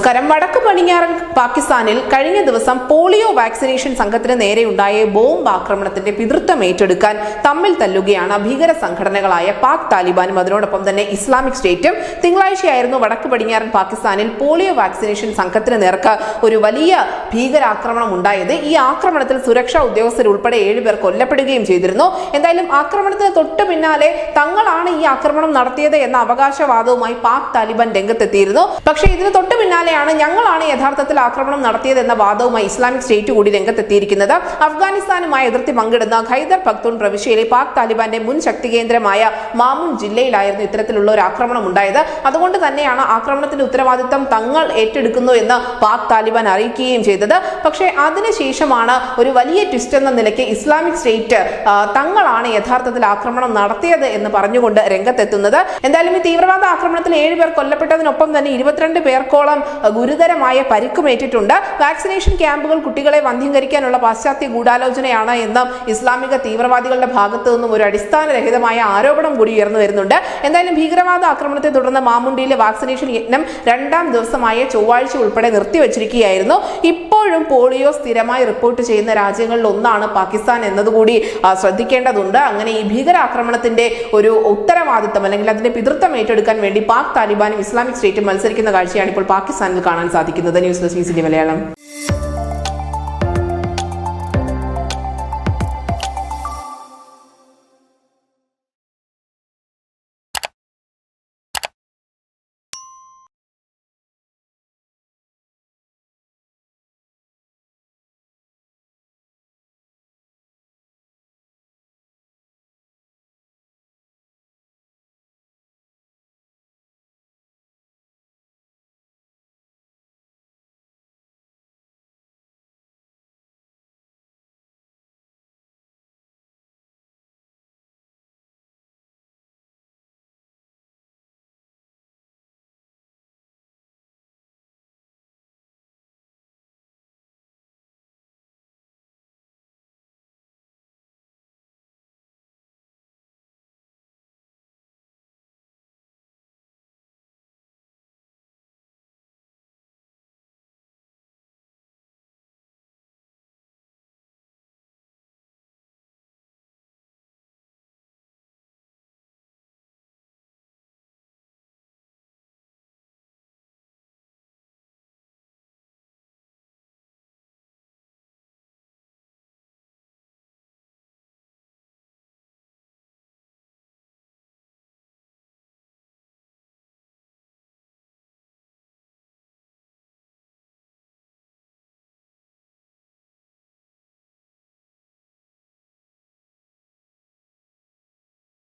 നമസ്കാരം. വടക്ക് പടിഞ്ഞാറൻ പാകിസ്ഥാനിൽ കഴിഞ്ഞ ദിവസം പോളിയോ വാക്സിനേഷൻ സംഘത്തിന് നേരെയുണ്ടായ ബോംബ് ആക്രമണത്തിന്റെ പിതൃത്വം ഏറ്റെടുക്കാൻ തമ്മിൽ തല്ലുകയാണ് ഭീകര സംഘടനകളായ പാക് താലിബാനും അതിനോടൊപ്പം തന്നെ ഇസ്ലാമിക് സ്റ്റേറ്റും. തിങ്കളാഴ്ചയായിരുന്നു വടക്ക് പടിഞ്ഞാറൻ പാകിസ്ഥാനിൽ പോളിയോ വാക്സിനേഷൻ സംഘത്തിന് നേർക്ക് ഒരു വലിയ ഭീകരാക്രമണം ഉണ്ടായത്. ഈ ആക്രമണത്തിൽ സുരക്ഷാ ഉദ്യോഗസ്ഥരുൾപ്പെടെ ഏഴുപേർ കൊല്ലപ്പെടുകയും ചെയ്തിരുന്നു. എന്തായാലും ആക്രമണത്തിന് തൊട്ട് പിന്നാലെ തങ്ങളാണ് ഈ ആക്രമണം നടത്തിയത് എന്ന അവകാശവാദവുമായി പാക് താലിബാൻ രംഗത്തെത്തിയിരുന്നു. പക്ഷേ ഇതിന് തൊട്ട് പിന്നാലെയാണ് ഞങ്ങളാണ് യഥാർത്ഥത്തിൽ ആക്രമണം നടത്തിയത് എന്ന വാദവുമായി ഇസ്ലാമിക് സ്റ്റേറ്റ് കൂടി രംഗത്തെത്തിയിരിക്കുന്നത്. അഫ്ഗാനിസ്ഥാനുമായി അതിർത്തി പങ്കിടുന്ന ഖൈദർ പക്തൂൺ പ്രവിശ്യയിലെ പാക് താലിബാന്റെ മുൻ ശക്തി കേന്ദ്രമായ മാമുൻ ജില്ലയിലായിരുന്നു ഇത്തരത്തിലുള്ള ഒരു ആക്രമണം ഉണ്ടായത്. അതുകൊണ്ട് തന്നെയാണ് ആക്രമണത്തിന്റെ ഉത്തരവാദിത്തം തങ്ങൾ ഏറ്റെടുക്കുന്നു എന്ന് പാക് താലിബാൻ അറിയിക്കുകയും ചെയ്തത്. പക്ഷേ അതിനുശേഷമാണ് ഒരു വലിയ ട്വിസ്റ്റ് എന്ന നിലയ്ക്ക് ഇസ്ലാമിക് സ്റ്റേറ്റ് തങ്ങളാണ് യഥാർത്ഥത്തിൽ ആക്രമണം നടത്തിയത് എന്ന് പറഞ്ഞുകൊണ്ട് രംഗത്തെത്തുന്നത്. എന്തായാലും ഈ തീവ്രവാദ ആക്രമണത്തിൽ ഏഴുപേർ കൊല്ലപ്പെട്ടതിനൊപ്പം തന്നെ ഇരുപത്തിരണ്ട് പേർക്കോളം ഗുരുതരമായ പരിക്കുമേറ്റിട്ടുണ്ട്. വാക്സിനേഷൻ ക്യാമ്പുകൾ കുട്ടികളെ വന്ധ്യംകരിക്കാനുള്ള പാശ്ചാത്യ ഗൂഢാലോചനയാണ് എന്ന് ഇസ്ലാമിക തീവ്രവാദികളുടെ ഭാഗത്തു നിന്നും ഒരു അടിസ്ഥാനരഹിതമായ ആരോപണം കൂടി ഉയർന്നു വരുന്നുണ്ട്. എന്തായാലും ഭീകരവാദ ആക്രമണത്തെ തുടർന്ന് മാമുണ്ടിയിലെ വാക്സിനേഷൻ യജ്ഞം രണ്ടാം ദിവസമായ ചൊവ്വാഴ്ച ഉൾപ്പെടെ നിർത്തിവച്ചിരിക്കുകയായിരുന്നു. ഇപ്പോഴും പോളിയോ സ്ഥിരമായി റിപ്പോർട്ട് ചെയ്യുന്ന രാജ്യങ്ങളിൽ ഒന്നാണ് പാകിസ്ഥാൻ എന്നതുകൂടി ശ്രദ്ധിക്കേണ്ടതുണ്ട്. അങ്ങനെ ഈ ഭീകരാക്രമണത്തിന്റെ ഒരു ഉത്തരവാദിത്തം അല്ലെങ്കിൽ അതിന്റെ പിതൃത്വം ഏറ്റെടുക്കാൻ വേണ്ടി പാക് താലിബാനും ഇസ്ലാമിക് സ്റ്റേറ്റും മത്സരിക്കുന്ന കാഴ്ചയാണ് ഇപ്പോൾ പാകിസ്ഥാനിൽ കാണാൻ സാധിക്കുന്നത്. News desk Malayalam.